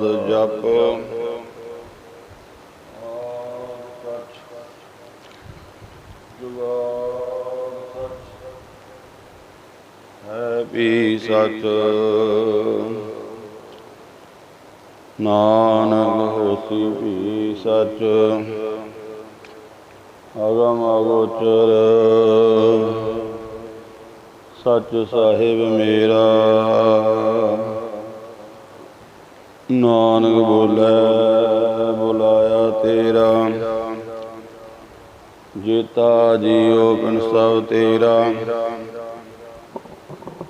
ਪ੍ਰਸਾਦ ਜਪ। ਹੈ ਵੀ ਸਚ। ਨਾਨਕ ਹੋਸੀ ਵੀ ਸਚ। ਅਗਮ ਅਗੋਚਰ। ਸੱਚ ਸਾਹਿਬ ਮੇਰਾ। ਨਾਨਕ ਬੋਲੇ, ਬੁਲਾਇਆ ਤੇਰਾ। ਜੀਤਾ ਜੀਉ ਪਿਨ ਸਭ ਤੇਰਾ।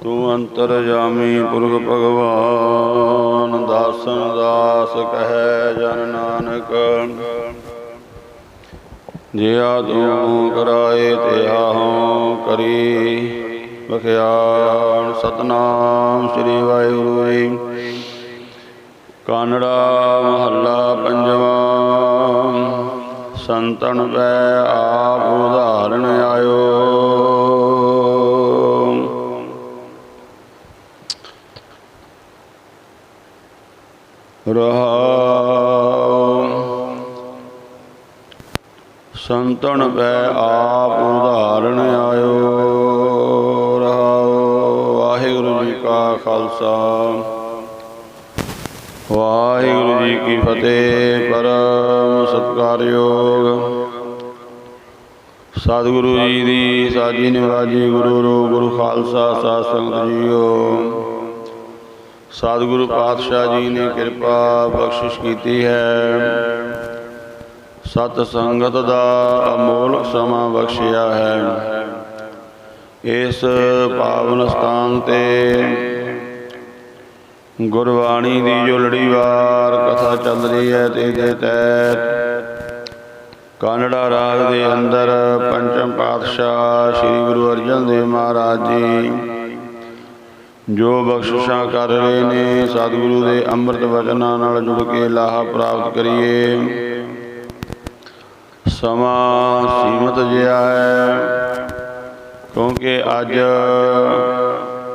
ਤੂੰ ਅੰਤਰ ਜਾਮੀ ਪੁਰਖ ਭਗਵਾਨ, ਦਾਸਨ ਦਾਸ ਕਹੈ ਜਨ ਨਾਨਕ। ਜਿਆ ਤੂੰ ਕਰਾਏ ਤੇ ਆਹੋਂ ਕਰੀ ਬਖਿਆਣ ਸਤਨਾਮ ਸ੍ਰੀ ਵਾਹਿਗੁਰੂ ਜੀ। ਕਾਨੜਾ ਮਹੱਲਾ ਪੰਜਵਾਂ। ਸੰਤਨ ਪੈ ਆਪ ਉਦਾਹਰਣ ਆਇਓ। ਰਹਾਉ ਸੰਤਨ ਪੈ ਆਪ ਉਦਾਹਰਣ ਆਇਓ। ਰਹਾਉ ਵਾਹਿਗੁਰੂ ਜੀ ਕਾ ਖਾਲਸਾ। ਵਾਹਿਗੁਰੂ ਜੀ ਕੀ ਫਤਿਹ, ਪਰਮ ਸਤਿਕਾਰਯੋਗ। ਸਤਿਗੁਰੂ ਜੀ ਦੀ ਸਾਜੀ ਨਿਵਾਜੀ ਗੁਰੂ ਰੂਪ, ਗੁਰੂ ਖਾਲਸਾ, ਸਾਧ ਸੰਗਤ ਜੀਓ। ਸਤਿਗੁਰੂ ਪਾਤਸ਼ਾਹ ਜੀ ਨੇ ਕਿਰਪਾ ਬਖਸ਼ਿਸ਼ ਕੀਤੀ ਹੈ। ਸਤ ਸੰਗਤ ਦਾ ਅਮੋਲਕ ਸਮਾਂ ਬਖਸ਼ਿਆ ਹੈ। ਇਸ ਪਾਵਨ ਸਥਾਨ ਤੇ ਗੁਰਬਾਣੀ ਦੀ ਜੋ ਲੜੀਵਾਰ ਕਥਾ ਚੱਲ ਰਹੀ ਹੈ ਤੇ ਦੇ ਤਹਿਤ ਕਾਨੜਾ ਰਾਗ ਦੇ ਅੰਦਰ ਪੰਚਮ ਪਾਤਸ਼ਾਹ ਸ੍ਰੀ ਗੁਰੂ ਅਰਜਨ ਦੇਵ ਮਹਾਰਾਜ ਜੀ ਜੋ ਬਖਸ਼ਿਸ਼ਾਂ ਕਰ ਰਹੇ ਨੇ, ਸਤਿਗੁਰੂ ਦੇ ਅੰਮ੍ਰਿਤ ਵਚਨਾਂ ਨਾਲ ਜੁੜ ਕੇ ਲਾਹਾ ਪ੍ਰਾਪਤ ਕਰੀਏ। ਸਮਾਂ ਸੀਮਤ ਜਿਹਾ ਹੈ, ਕਿਉਂਕਿ ਅੱਜ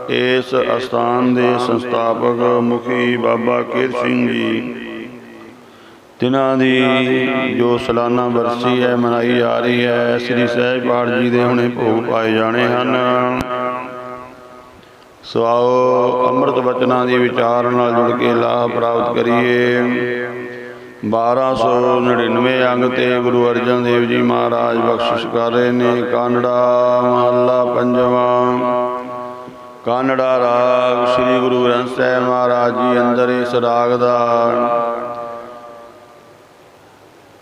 ਇਸ ਅਸਥਾਨ ਦੇ ਸੰਸਥਾਪਕ ਮੁਖੀ ਬਾਬਾ ਕੀਰ ਸਿੰਘ ਜੀ। ਤਿਨਾਂ ਦੀ ਜੋ ਸਾਲਾਨਾ ਵਰਸੀ ਹੈ, ਮਨਾਈ ਜਾ ਰਹੀ ਹੈ, ਸ੍ਰੀ ਸਹਿਜ ਪਾਠ ਜੀ ਦੇ ਹੁਣੇ ਭੋਗ ਪਾਏ ਜਾਣੇ ਹਨ। ਸੋ ਆਓ ਅੰਮ੍ਰਿਤ ਵਚਨਾਂ ਦੀ ਵਿਚਾਰ ਨਾਲ ਜੁੜ ਕੇ ਲਾਭ ਪ੍ਰਾਪਤ ਕਰੀਏ। 1299 ਅੰਗ ਤੇ ਗੁਰੂ ਅਰਜਨ ਦੇਵ ਜੀ ਮਹਾਰਾਜ ਬਖਸ਼ਿਸ਼ ਕਰ ਰਹੇ ਨੇ। ਕਾਨੜਾ ਮਹੱਲਾ ਪੰਜਵਾਂ। ਕਾਨੜਾ ਰਾਗ ਸ੍ਰੀ ਗੁਰੂ ਗ੍ਰੰਥ ਸਾਹਿਬ ਮਹਾਰਾਜ ਜੀ ਅੰਦਰ ਇਸ ਰਾਗ ਦਾ।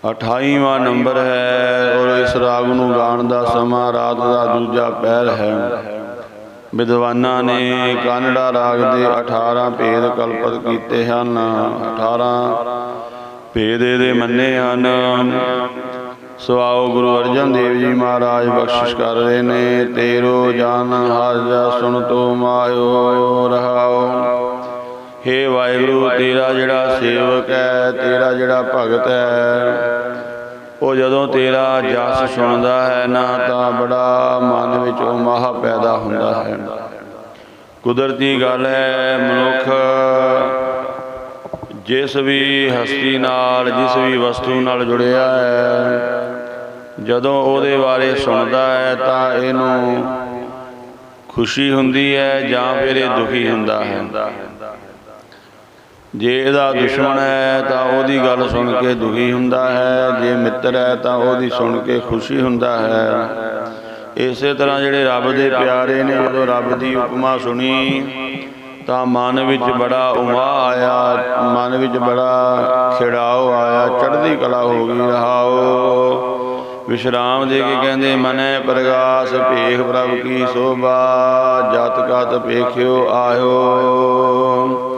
28ਵਾਂ ਨੰਬਰ ਹੈ ਔਰ ਇਸ ਰਾਗ ਨੂੰ ਗਾਣ ਦਾ ਸਮਾਂ ਰਾਤ ਦਾ ਦੂਜਾ ਪਹਿਰ ਹੈ। ਵਿਦਵਾਨਾਂ ਨੇ ਕਾਨੜਾ ਰਾਗ ਦੇ 18 ਭੇਦ ਕਲਪਤ ਕੀਤੇ ਹਨ। 18 ਭੇਦ ਇਹਦੇ ਮੰਨੇ ਹਨ। ਸੋ ਆਓ ਗੁਰੂ ਅਰਜਨ ਦੇਵ ਜੀ ਮਹਾਰਾਜ ਬਖਸ਼ਿਸ਼ ਕਰ ਰਹੇ ਨੇ, ਤੇਰੋ ਜਨ ਹਰ ਜਾ ਸੁਣ ਤੋ ਮਾਇਓ ਰਹਾਓ। ਹੇ ਵਾਹਿਗੁਰੂ, ਤੇਰਾ ਜਿਹੜਾ ਸੇਵਕ ਹੈ, ਤੇਰਾ ਜਿਹੜਾ ਭਗਤ ਹੈ, ਉਹ ਜਦੋਂ ਤੇਰਾ ਜਸ ਸੁਣਦਾ ਹੈ ਨਾ, ਤਾਂ ਬੜਾ ਮਨ ਵਿੱਚ ਉਹ ਮਾਹ ਪੈਦਾ ਹੁੰਦਾ ਹੈ। ਕੁਦਰਤੀ ਗੱਲ ਹੈ, ਮਨੁੱਖ ਜਿਸ ਵੀ ਹਸਤੀ ਨਾਲ, ਜਿਸ ਵੀ ਵਸਤੂ ਨਾਲ ਜੁੜਿਆ ਹੈ ਜਦੋਂ ਉਹਦੇ ਬਾਰੇ ਸੁਣਦਾ ਹੈ ਤਾਂ ਇਹਨੂੰ ਖੁਸ਼ੀ ਹੁੰਦੀ ਹੈ ਜਾਂ ਫਿਰ ਇਹ ਦੁਖੀ ਹੁੰਦਾ ਹੈ। ਜੇ ਇਹਦਾ ਦੁਸ਼ਮਣ ਹੈ ਤਾਂ ਉਹਦੀ ਗੱਲ ਸੁਣ ਕੇ ਦੁਖੀ ਹੁੰਦਾ ਹੈ। ਜੇ ਮਿੱਤਰ ਹੈ ਤਾਂ ਉਹਦੀ ਸੁਣ ਕੇ ਖੁਸ਼ੀ ਹੁੰਦਾ ਹੈ। ਇਸੇ ਤਰ੍ਹਾਂ ਜਿਹੜੇ ਰੱਬ ਦੇ ਪਿਆਰੇ ਨੇ ਜਦੋਂ ਰੱਬ ਦੀ ਉਪਮਾ ਸੁਣੀ ਤਾਂ ਮਨ ਵਿੱਚ ਬੜਾ ਉਮਾ ਆਇਆ ਮਨ ਵਿੱਚ ਬੜਾ ਖਿੜਾਓ ਆਇਆ ਚੜ੍ਹਦੀ ਕਲਾ ਹੋ ਗਈ ਰਹਾਓ। ਵਿਸ਼ਰਾਮ ਦੇ ਕੇ ਕਹਿੰਦੇ, ਮਨੈ ਪ੍ਰਗਾਸ, ਭੇਖ ਪ੍ਰਭ ਕੀ ਸੋਭਾ, ਜਤ ਕਤ ਭੇਖਿਓ ਆਇਓ।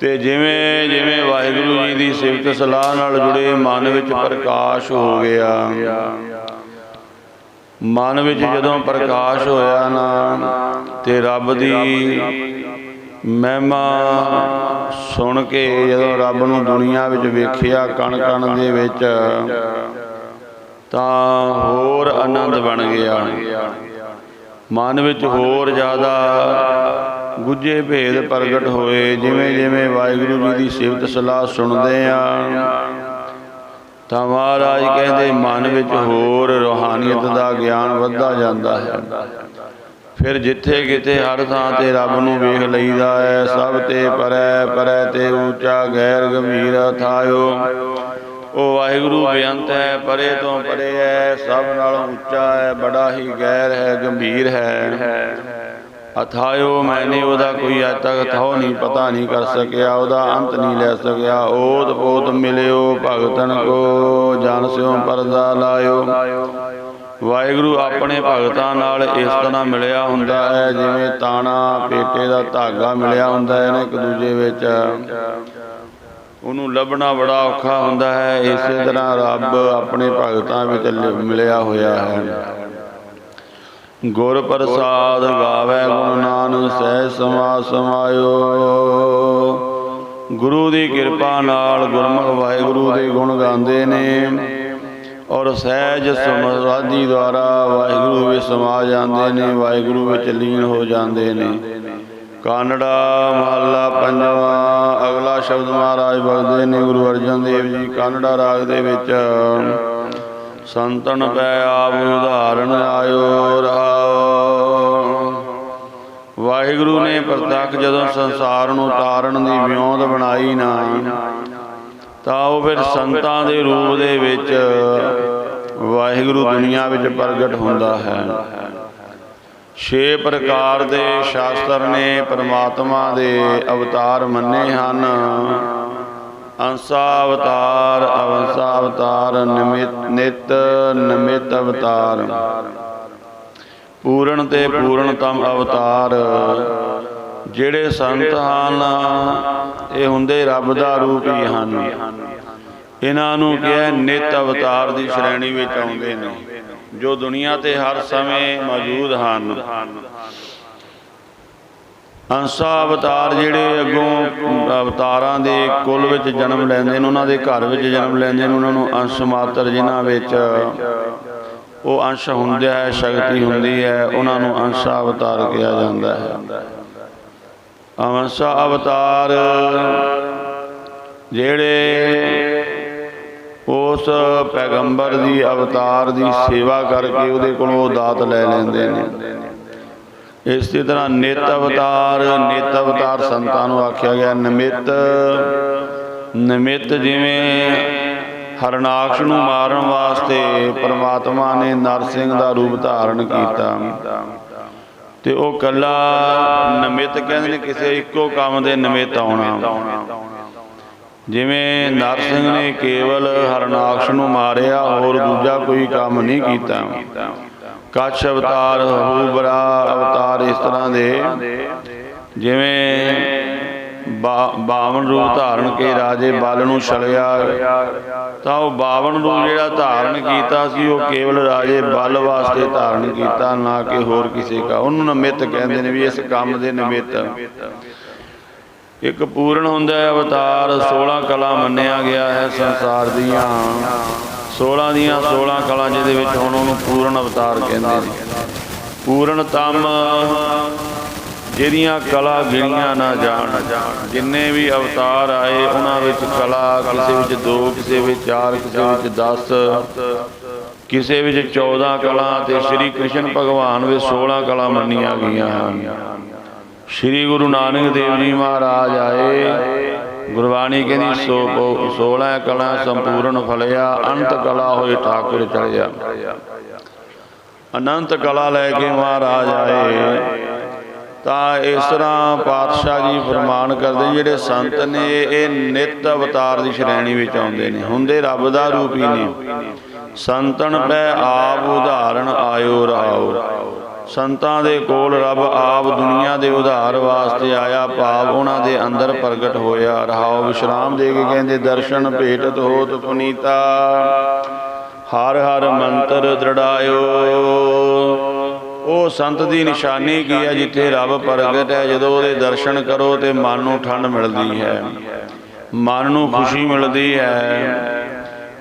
ਤੇ ਜਿਵੇਂ ਜਿਵੇਂ ਵਾਹਿਗੁਰੂ ਜੀ ਦੀ ਸਿਫਤ ਸਲਾਹ ਨਾਲ ਜੁੜੇ, ਮਨ ਵਿੱਚ ਪ੍ਰਕਾਸ਼ ਹੋ ਗਿਆ। ਮਨ ਵਿੱਚ ਜਦੋਂ ਪ੍ਰਕਾਸ਼ ਹੋਇਆ ਨਾ, ਤੇ ਰੱਬ ਦੀ ਮਹਿਮਾ ਸੁਣ ਕੇ ਜਦੋਂ ਰੱਬ ਨੂੰ ਦੁਨੀਆ ਵਿੱਚ ਵੇਖਿਆ ਕਣ ਕਣ ਦੇ ਵਿੱਚ ਤਾਂ ਹੋਰ ਆਨੰਦ ਬਣ ਗਿਆ। ਮਨ ਵਿੱਚ ਹੋਰ ਜ਼ਿਆਦਾ ਗੁੱਝੇ ਭੇਦ ਪ੍ਰਗਟ ਹੋਏ। ਜਿਵੇਂ ਜਿਵੇਂ ਵਾਹਿਗੁਰੂ ਜੀ ਦੀ ਸਿਫਤ ਸਲਾਹ ਸੁਣਦੇ ਆ, ਤਾਂ ਮਹਾਰਾਜ ਕਹਿੰਦੇ, ਮਨ ਵਿੱਚ ਹੋਰ ਰੋਹਾਨੀਅਤ ਦਾ ਗਿਆਨ ਵੱਧਦਾ ਜਾਂਦਾ ਹੈ। ਫਿਰ ਜਿੱਥੇ ਕਿਤੇ ਹਰ ਥਾਂ ਤੇ ਰੱਬ ਨੂੰ ਵੇਖ ਲਈਦਾ ਹੈ, ਸਭ ਤੇ ਪਰੈ ਪਰੈ ਤੇ ਉੱਚਾ, ਗੈਰ ਗੰਭੀਰ ਥਾਇਓ ਉਹ ਵਾਹਿਗੁਰੂ ਬੇਅੰਤ ਹੈ, ਪਰੇ ਤੋਂ ਪਰੇ ਹੈ, ਸਭ ਨਾਲੋਂ ਉੱਚਾ ਹੈ, ਬੜਾ ਹੀ ਗੈਰ ਹੈ, ਗੰਭੀਰ ਹੈ। ਅਥਾਇਓ ਮੈਨੇ ਉਹਦਾ ਕੋਈ ਅੱਜ ਤੱਕ ਥਾਉ ਨਹੀਂ, ਪਤਾ ਨਹੀਂ ਕਰ ਸਕਿਆ, ਉਹਦਾ ਅੰਤ ਨਹੀਂ ਲੈ ਸਕਿਆ। ਓਤ ਪੋਤ ਮਿਲਿਓ, ਭਗਤਨ ਕੋ, ਜਨ ਸਿਓ ਪਰਦਾ ਲਾਇਓ। ਵਾਹਿਗੁਰੂ ਆਪਣੇ ਭਗਤਾਂ ਨਾਲ ਇਸ ਤਰ੍ਹਾਂ ਮਿਲਿਆ ਹੁੰਦਾ ਹੈ, ਜਿਵੇਂ ਤਾਣਾ ਪੇਟੇ ਦਾ ਧਾਗਾ ਮਿਲਿਆ ਹੁੰਦਾ ਹੈ ਨਾ ਇੱਕ ਦੂਜੇ ਵਿੱਚ। ਉਹਨੂੰ ਲੱਭਣਾ ਬੜਾ ਔਖਾ ਹੁੰਦਾ ਹੈ, ਇਸੇ ਤਰ੍ਹਾਂ ਰੱਬ ਆਪਣੇ ਭਗਤਾਂ ਵਿੱਚ ਮਿਲਿਆ ਹੋਇਆ ਹੈ। ਗੁਰ ਪ੍ਰਸਾਦ ਗਾਵੇ ਗੁਣ ਨਾਨਕ ਸਹਿ ਸਮਾ ਸਮਾਇਓ। ਗੁਰੂ ਦੀ ਕਿਰਪਾ ਨਾਲ ਗੁਰਮੁਖ ਵਾਹਿਗੁਰੂ ਦੇ ਗੁਣ ਗਾਉਂਦੇ ਨੇ ਔਰ ਸਹਿਜ ਸਮਾਧੀ ਦੁਆਰਾ ਵਾਹਿਗੁਰੂ ਵਿੱਚ ਸਮਾ ਜਾਂਦੇ ਨੇ, ਵਾਹਿਗੁਰੂ ਵਿੱਚ ਲੀਨ ਹੋ ਜਾਂਦੇ ਨੇ। ਕਾਨੜਾ ਮਹੱਲਾ ਪੰਜਵਾਂ ਸ਼ਬਦ ਮਹਾਰਾਜ ਬਗਦੇ ਨੇ ਗੁਰੂ ਅਰਜਨ ਦੇਵ ਜੀ ਕਾਨੜਾ ਰਾਗ ਦੇ ਵਿੱਚ। ਸੰਤਨ ਪੈ ਆਪ ਉਦਾਹਰਣ ਆਇਓ ਰਹਾਓ ਵਾਹਿਗੁਰੂ ਨੇ ਪ੍ਰਤੱਖ ਜਦੋਂ ਸੰਸਾਰ ਨੂੰ ਤਾਰਨ ਦੀ ਵਿਉਂਤ ਬਣਾਈ ਨਾ ਤਾਂ ਉਹ ਫਿਰ ਸੰਤਾਂ ਦੇ ਰੂਪ ਦੇ ਵਿੱਚ ਵਾਹਿਗੁਰੂ ਦੁਨੀਆ ਵਿੱਚ ਪ੍ਰਗਟ ਹੁੰਦਾ ਹੈ। ਛੇ ਪ੍ਰਕਾਰ ਦੇ ਸ਼ਾਸਤਰ ਨੇ ਪਰਮਾਤਮਾ ਦੇ ਅਵਤਾਰ ਮੰਨੇ ਹਨ। ਅੰਸਾ ਅਵਤਾਰ ਅਵੰਸਾ ਅਵਤਾਰ ਨਿਮਿਤ ਨਿਤ, ਨਿਮਿਤ ਅਵਤਾਰ। ਪੂਰਨ ਤੇ ਪੂਰਨਤਮ ਅਵਤਾਰ। ਜਿਹੜੇ ਸੰਤ ਹਨ, ਇਹ ਹੁੰਦੇ ਰੱਬ ਦਾ ਰੂਪ ਹੀ ਹਨ। ਇਹਨਾਂ ਨੂੰ ਕਿਹਾ ਨਿਤ ਅਵਤਾਰ ਦੀ ਸ਼੍ਰੇਣੀ ਵਿੱਚ ਆਉਂਦੇ ਨੇ। ਜੋ ਦੁਨੀਆ ਤੇ ਹਰ ਸਮੇਂ ਮੌਜੂਦ ਹਨ। ਅੰਸਾ ਅਵਤਾਰ ਜਿਹੜੇ ਅੱਗੋਂ ਅਵਤਾਰਾਂ ਦੇ ਕੁੱਲ ਵਿੱਚ ਜਨਮ ਲੈਂਦੇ ਨੇ, ਉਹਨਾਂ ਦੇ ਘਰ ਵਿੱਚ ਜਨਮ ਲੈਂਦੇ ਨੇ, ਉਹਨਾਂ ਨੂੰ ਅੰਸ਼ ਮਾਤਰ ਜਿਨ੍ਹਾਂ ਵਿੱਚ ਉਹ ਅੰਸ਼ ਹੁੰਦਾ ਹੈ ਸ਼ਕਤੀ ਹੁੰਦੀ ਹੈ, ਉਹਨਾਂ ਨੂੰ ਅੰਸ਼ਾ ਅਵਤਾਰ ਕਿਹਾ ਜਾਂਦਾ ਹੈ। ਅੰਸ਼ਾ ਅਵਤਾਰ ਜਿਹੜੇ ਉਸ ਪੈਗੰਬਰ ਦੀ ਅਵਤਾਰ ਦੀ ਸੇਵਾ ਕਰਕੇ ਉਹਦੇ ਕੋਲੋਂ ਦਾਤ ਲੈ ਲੈਂਦੇ ਨੇ। ਇਸੇ ਤਰ੍ਹਾਂ ਨਿਤ ਅਵਤਾਰ ਨਿਤ ਅਵਤਾਰ ਸੰਤਾਂ ਨੂੰ ਆਖਿਆ ਗਿਆ, ਨਿਮਿਤ। ਨਿਮਿਤ ਜਿਵੇਂ ਹਰਨਾਕਸ਼ ਨੂੰ ਮਾਰਨ ਵਾਸਤੇ ਪ੍ਰਮਾਤਮਾ ਨੇ ਨਰਸਿੰਘ ਦਾ ਰੂਪ ਧਾਰਨ ਕੀਤਾ। ਤੇ ਉਹ ਕੱਲਾ ਨਿਮਿਤ ਕਹਿੰਦੇ ਨੇ, ਕਿਸੇ ਇੱਕੋ ਕੰਮ ਦੇ ਨਿਮਿਤ ਆਉਣਾ। ਜਿਵੇਂ ਨਰਸਿੰਘ ਨੇ ਕੇਵਲ ਹਰਨਾਕਸ਼ ਨੂੰ ਮਾਰਿਆ, ਹੋਰ ਦੂਜਾ ਕੋਈ ਕੰਮ ਨਹੀਂ ਕੀਤਾ। ਕੱਛ ਅਵਤਾਰ ਹੂਬਰਾ ਅਵਤਾਰ ਇਸ ਤਰ੍ਹਾਂ ਦੇ। ਜਿਵੇਂ ਬਾ- ਬਾਵਨ ਰੂਪ ਧਾਰਨ ਕੇ ਰਾਜੇ ਬਲ ਨੂੰ ਛਲਿਆ। ਤਾਂ ਉਹ ਬਾਵਨ ਰੂਪ ਜਿਹੜਾ ਧਾਰਨ ਕੀਤਾ ਸੀ, ਉਹ ਕੇਵਲ ਰਾਜੇ ਬਲ ਵਾਸਤੇ ਧਾਰਨ ਕੀਤਾ, ਨਾ ਕਿ ਹੋਰ ਕਿਸੇ ਦਾ। ਉਹਨੂੰ ਨਿਮਿਤ ਕਹਿੰਦੇ ਨੇ ਵੀ ਇਸ ਕੰਮ ਦੇ ਨਿਮਿਤ। ਇੱਕ ਪੂਰਨ ਹੁੰਦਾ ਹੈ ਅਵਤਾਰ 16 ਕਲਾ ਮੰਨਿਆ ਗਿਆ ਹੈ ਸੰਸਾਰ ਦੀਆਂ। 16 ਦੀਆਂ 16 ਕਲਾ ਜਿਹਦੇ ਵਿੱਚ ਹੁਣ ਉਹਨੂੰ ਪੂਰਨ ਅਵਤਾਰ ਕਹਿੰਦੇ ਨੇ। ਪੂਰਨਤਮ ਜਿਹਦੀਆਂ ਕਲਾ ਗਿਣੀਆਂ ਨਾ ਜਾਣ। ਜਿੰਨੇ ਵੀ ਅਵਤਾਰ ਆਏ, ਉਹਨਾਂ ਵਿੱਚ ਕਲਾ, ਕਿਸੇ ਵਿੱਚ ਦੋ, ਕਿਸੇ ਵਿੱਚ ਚਾਰ, ਕਿਸੇ ਵਿੱਚ 10 ਕਿਸੇ ਵਿੱਚ 14 ਕਲਾ ਤੇ ਸ੍ਰੀ ਕ੍ਰਿਸ਼ਨ ਭਗਵਾਨ ਵਿੱਚ 16 ਕਲਾ ਮੰਨੀਆਂ ਗਈਆਂ ਹਨ। ਸ੍ਰੀ ਗੁਰੂ ਨਾਨਕ ਦੇਵ ਜੀ ਮਹਾਰਾਜ ਆਏ। ਗੁਰਬਾਣੀ ਕਹਿੰਦੀ, ਸੋ 16 ਕਲਾ ਸੰਪੂਰਨ ਫਲਿਆ, ਅੰਤ ਕਲਾ ਹੋਏ ਠਾਕੁਰ ਚੜਿਆ ਅਨੰਤ ਕਲਾ ਲੈ ਕੇ ਮਹਾਰਾਜ ਆਏ। ਤਾਂ ਇਸ ਤਰ੍ਹਾਂ ਪਾਤਸ਼ਾਹ ਜੀ ਫਰਮਾਨ ਕਰਦੇ, ਜਿਹੜੇ ਸੰਤ ਨੇ, ਇਹ ਨਿਤ ਅਵਤਾਰ ਦੀ ਸ਼੍ਰੇਣੀ ਵਿੱਚ ਆਉਂਦੇ ਨੇ। ਹੁੰਦੇ ਰੱਬ ਦਾ ਰੂਪ ਹੀ ਨੇ। ਸੰਤਨ ਪੈ ਆਪ ਉਦਾਹਰਣ ਆਇਓ ਸੰਤਾਂ ਦੇ ਕੋਲ ਰੱਬ ਆਪ ਦੁਨੀਆ ਦੇ ਉਧਾਰ ਵਾਸਤੇ ਆਇਆ ਭਾਵ ਉਹਨਾਂ ਦੇ ਅੰਦਰ ਪ੍ਰਗਟ ਹੋਇਆ। ਰਹਾਉ ਵਿਸ਼ਰਾਮ ਦੇ ਕੇ ਕਹਿੰਦੇ, ਦਰਸ਼ਨ ਭੇਟਤ ਹੋਤ ਪੁਨੀਤਾ, ਹਰ ਹਰ ਮੰਤਰ ਦ੍ਰਿੜਾਇਓ। ਉਹ ਸੰਤ ਦੀ ਨਿਸ਼ਾਨੀ ਕੀ ਹੈ, ਜਿੱਥੇ ਰੱਬ ਪ੍ਰਗਟ ਹੈ, ਜਦੋਂ ਉਹਦੇ ਦਰਸ਼ਨ ਕਰੋ ਤੇ ਮਨ ਨੂੰ ਠੰਡ ਮਿਲਦੀ ਹੈ। ਮਨ ਨੂੰ ਖੁਸ਼ੀ ਮਿਲਦੀ ਹੈ।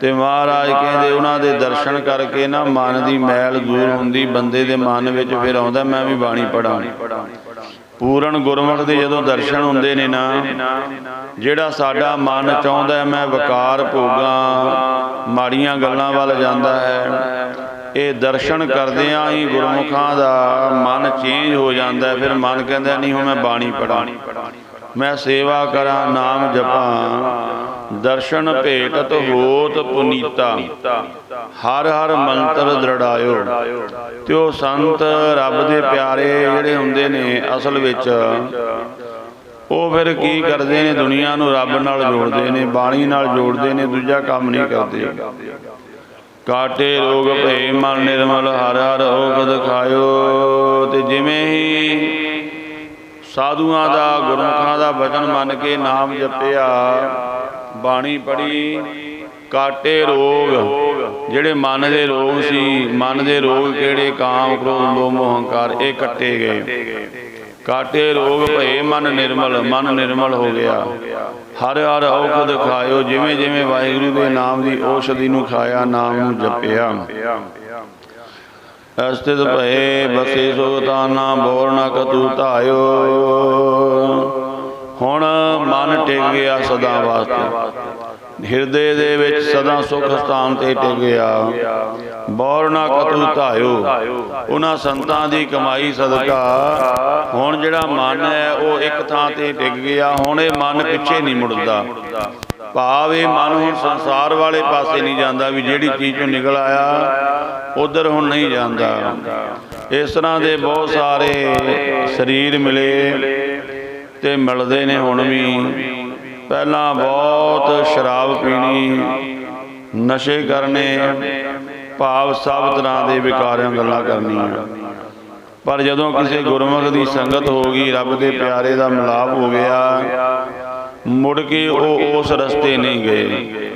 ਤੇ ਮਹਾਰਾਜ ਕਹਿੰਦੇ ਉਹਨਾਂ ਦੇ ਦਰਸ਼ਨ ਕਰਕੇ ਨਾ ਮਨ ਦੀ ਮੈਲ ਦੂਰ ਹੁੰਦੀ, ਬੰਦੇ ਦੇ ਮਨ ਵਿੱਚ ਫਿਰ ਆਉਂਦਾ, ਮੈਂ ਵੀ ਬਾਣੀ ਪੜਾਂ ਪੂਰਨ ਗੁਰਮੁਖ ਦੇ ਜਦੋਂ ਦਰਸ਼ਨ ਹੁੰਦੇ ਨੇ ਨਾ, ਜਿਹੜਾ ਸਾਡਾ ਮਨ ਚਾਹੁੰਦਾ ਮੈਂ ਵਕਾਰ ਭੋਗਾਂ। ਮਾੜੀਆਂ ਗੱਲਾਂ ਵੱਲ ਜਾਂਦਾ ਹੈ। ਇਹ ਦਰਸ਼ਨ ਕਰਦਿਆਂ ਹੀ ਗੁਰਮੁਖਾਂ ਦਾ ਮਨ ਚੇਂਜ ਹੋ ਜਾਂਦਾ ਫਿਰ ਮਨ ਕਹਿੰਦਾ, ਨਹੀਂ ਹੁਣ ਮੈਂ ਬਾਣੀ ਪੜਾਂ ਮੈਂ ਸੇਵਾ ਕਰਾਂ, ਨਾਮ ਜਪਾਂ। ਦਰਸ਼ਨ ਭੇਟਤ ਹੋਤ ਪੁਨੀਤਾ। ਹਰ ਹਰ ਮੰਤਰ ਦ੍ਰਿੜਾਇਓ। ਤੇ ਉਹ ਸੰਤ ਰੱਬ ਦੇ ਪਿਆਰੇ ਜਿਹੜੇ ਹੁੰਦੇ ਨੇ ਅਸਲ ਵਿੱਚ, ਉਹ ਫਿਰ ਕੀ ਕਰਦੇ ਨੇ? ਦੁਨੀਆ ਨੂੰ ਰੱਬ ਨਾਲ ਜੋੜਦੇ ਨੇ, ਬਾਣੀ ਨਾਲ ਜੋੜਦੇ ਨੇ, ਦੂਜਾ ਕੰਮ ਨਹੀਂ ਕਰਦੇ। ਕਾਟੇ ਰੋਗ ਭਏ ਮਨ ਨਿਰਮਲ, ਹਰ ਹਰ ਓਗਦ ਖਾਇਓ। ਤੇ ਜਿਵੇਂ ਹੀ ਸਾਧੂਆਂ ਦਾ, ਗੁਰਮੁਖਾਂ ਦਾ ਬਚਨ ਮੰਨ ਕੇ ਨਾਮ ਜਪਿਆ। ਬਾਣੀ ਪੜੀ ਕਾਟੇ ਰੋਗ, ਜਿਹੜੇ ਮਨ ਦੇ ਰੋਗ ਸੀ, ਮਨ ਦੇ ਰੋਗ ਕਿਹੜੇ ਕਾਮ ਕ੍ਰੋਧ ਲੋਭ ਮੋਹ ਇਹ ਕੱਟੇ ਗਏ। ਕਾਟੇ ਰੋਗ ਭਏ ਮਨ ਨਿਰਮਲ ਮਨ ਨਿਰਮਲ ਹੋ ਗਿਆ। ਹਰ ਹਰ ਔਖਦ ਖਾਇਓ, ਜਿਵੇਂ ਜਿਵੇਂ ਵਾਹਿਗੁਰੂ ਦੇ ਨਾਮ ਦੀ ਔਸ਼ਧੀ ਨੂੰ ਖਾਇਆ, ਨਾਮ ਨੂੰ ਜਪਿਆ। ਅਸਤਿਤ ਭਏ ਬਸੇ ਸੁਗਤਾਨਾ ਬੋਰ ਨ ਕਤੂ ਧਾਇਓ। ਹੁਣ ਮਨ ਟਿਕ ਗਿਆ ਸਦਾ ਵਾਸਤੇ। ਹਿਰਦੇ ਦੇ ਵਿੱਚ ਸਦਾ ਸੁਖ ਸਥਾਨ ਤੇ ਟਿਕ ਗਿਆ ਬੋਰ ਨ ਕਤੂ ਧਾਇਓ। ਉਹਨਾਂ ਸੰਤਾਂ ਦੀ ਕਮਾਈ ਸਦਕਾ। ਹੁਣ ਜਿਹੜਾ ਮਨ ਹੈ, ਉਹ ਇੱਕ ਥਾਂ ਤੇ ਟਿਕ ਗਿਆ। ਹੁਣ ਇਹ ਮਨ ਪਿੱਛੇ ਨਹੀਂ ਮੁੜਦਾ। ਭਾਵ ਇਹ ਮਨ ਹੁਣ ਸੰਸਾਰ ਵਾਲੇ ਪਾਸੇ ਨਹੀਂ ਜਾਂਦਾ ਵੀ ਜਿਹੜੀ ਚੀਜ਼ ਚੋਂ ਨਿਕਲ ਆਇਆ, ਉਧਰ ਹੁਣ ਨਹੀਂ ਜਾਂਦਾ। ਇਸ ਤਰ੍ਹਾਂ ਦੇ ਬਹੁਤ ਸਾਰੇ ਸਰੀਰ ਮਿਲੇ ਤੇ ਮਿਲਦੇ ਨੇ ਹੁਣ ਵੀ। ਪਹਿਲਾਂ ਬਹੁਤ ਸ਼ਰਾਬ ਪੀਣੀ, ਨਸ਼ੇ ਕਰਨੇ, ਭਾਵ ਸਭ ਤਰ੍ਹਾਂ ਦੇ ਵਿਕਾਰਾਂ ਗੱਲਾਂ ਕਰਨੀਆਂ। ਪਰ ਜਦੋਂ ਕਿਸੇ ਗੁਰਮੁਖ ਦੀ ਸੰਗਤ ਹੋ ਗਈ, ਰੱਬ ਦੇ ਪਿਆਰੇ ਦਾ ਮਿਲਾਪ ਹੋ ਗਿਆ ਮੁੜ ਕੇ ਉਹ ਉਸ ਰਸਤੇ ਨਹੀਂ ਗਏ।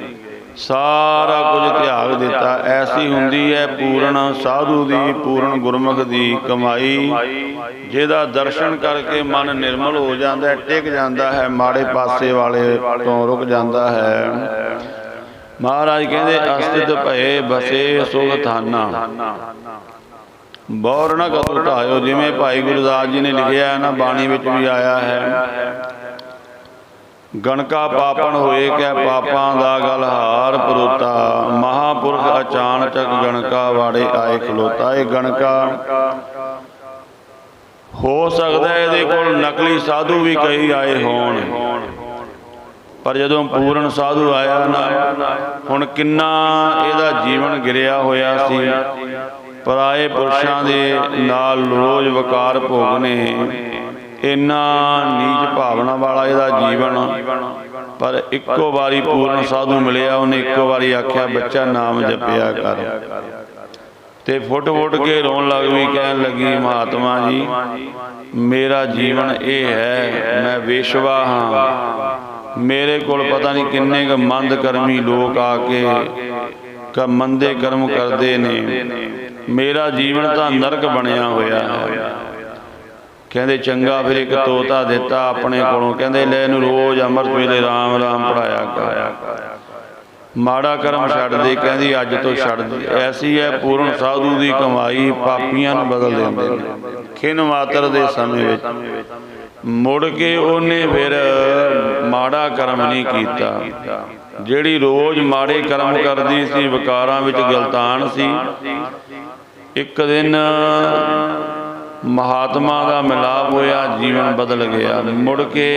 ਸਾਰਾ ਕੁਝ ਤਿਆਗ ਦਿੱਤਾ। ਐਸੀ ਹੁੰਦੀ ਹੈ ਪੂਰਨ ਸਾਧੂ ਦੀ ਪੂਰਨ ਗੁਰਮੁਖ ਦੀ ਕਮਾਈ। ਜਿਹਦਾ ਦਰਸ਼ਨ ਕਰਕੇ ਮਨ ਨਿਰਮਲ ਹੋ ਜਾਂਦਾ ਹੈ ਟਿਕ ਜਾਂਦਾ ਹੈ ਮਾੜੇ ਪਾਸੇ ਵਾਲੇ ਤੋਂ ਰੁਕ ਜਾਂਦਾ ਹੈ। ਮਹਾਰਾਜ ਕਹਿੰਦੇ ਅਸਤਿਤ ਭਏ ਬਸੇ ਸੁਖ ਥਾਨਾ। ਬੌਰ ਨਾ ਢਾਇਓ ਜਿਵੇਂ ਭਾਈ ਗੁਰਦਾਸ ਜੀ ਨੇ ਲਿਖਿਆ ਹੈ ਨਾ ਬਾਣੀ ਵਿੱਚ ਵੀ ਆਇਆ ਹੈ। ਗਣਕਾ ਪਾਪਣ ਹੋਏ ਕਿ ਪਾਪਾਂ ਦਾ ਗਲ ਹਾਰ ਪਰੋਤਾ। ਮਹਾਪੁਰਖ ਅਚਾਨਚਕ ਗਣਕਾ ਵਾੜੇ ਆਏ ਖਲੋਤਾ। ਇਹ ਗਣਕਾ ਹੋ ਸਕਦਾ ਇਹਦੇ ਕੋਲ ਨਕਲੀ ਸਾਧੂ ਵੀ ਕਈ ਆਏ ਹੋਣ। ਪਰ ਜਦੋਂ ਪੂਰਨ ਸਾਧੂ ਆਇਆ ਨਾ ਹੁਣ ਕਿੰਨਾ ਇਹਦਾ ਜੀਵਨ ਗਿਰਿਆ ਹੋਇਆ ਸੀ। ਪਰਾਏ ਪੁਰਸ਼ਾਂ ਦੇ ਨਾਲ ਰੋਜ਼ ਵਕਾਰ ਭੋਗਨੇ। ਇੰਨਾ ਨੀਚ ਭਾਵਨਾ ਵਾਲਾ ਇਹਦਾ ਜੀਵਨ ਪਰ ਇੱਕੋ ਵਾਰੀ ਪੂਰਨ ਸਾਧੂ ਮਿਲਿਆ ਉਹਨੇ ਇੱਕੋ ਵਾਰੀ ਆਖਿਆ ਬੱਚਾ ਨਾਮ ਜਪਿਆ ਕਰ। ਤੇ ਫੁੱਟ ਫੁੱਟ ਕੇ ਰੋਣ ਲੱਗ ਵੀ ਕਹਿਣ ਲੱਗੀ ਮਹਾਤਮਾ ਜੀ ਮੇਰਾ ਜੀਵਨ ਇਹ ਹੈ ਮੈਂ ਵੇਸ਼ਵਾ ਹਾਂ। ਮੇਰੇ ਕੋਲ ਪਤਾ ਨਹੀਂ ਕਿੰਨੇ ਕ ਮੰਦ ਕਰਮੀ ਲੋਕ ਆ ਕੇ ਕ ਮੰਦੇ ਕਰਮ ਕਰਦੇ ਨੇ। ਮੇਰਾ ਜੀਵਨ ਤਾਂ ਨਰਕ ਬਣਿਆ ਹੋਇਆ ਹੈ। ਕਹਿੰਦੇ ਚੰਗਾ ਫਿਰ ਇੱਕ ਤੋਤਾ ਦਿੱਤਾ ਆਪਣੇ ਕੋਲੋਂ। ਕਹਿੰਦੇ ਲੈ ਇਹਨੂੰ ਰੋਜ਼ ਅੰਮ੍ਰਿਤ ਵੇਲੇ ਰਾਮ ਰਾਮ ਪੜਾਇਆ ਕਰ। ਮਾੜਾ ਕਰਮ ਛੱਡ ਦੇ ਕਹਿੰਦੀ ਅੱਜ ਤੋਂ ਛੱਡ ਦੇ। ਐਸੀ ਹੈ ਪੂਰਨ ਸਾਧੂ ਦੀ ਕਮਾਈ ਪਾਪੀਆਂ ਨੂੰ ਬਦਲ ਦਿੰਦੇ ਨੇ। ਖਿਨ ਮਾਤਰ ਦੇ ਸਮੇਂ ਵਿੱਚ ਮੁੜ ਕੇ ਉਹਨੇ ਫਿਰ ਮਾੜਾ ਕਰਮ ਨਹੀਂ ਕੀਤਾ। ਜਿਹੜੀ ਰੋਜ਼ ਮਾੜੇ ਕਰਮ ਕਰਦੀ ਸੀ ਵਿਕਾਰਾਂ ਵਿੱਚ ਗਲਤਾਨ ਸੀ। ਇੱਕ ਦਿਨ ਮਹਾਤਮਾ ਦਾ ਮਿਲਾਪ ਹੋਇਆ, ਜੀਵਨ ਬਦਲ ਗਿਆ। ਮੁੜ ਕੇ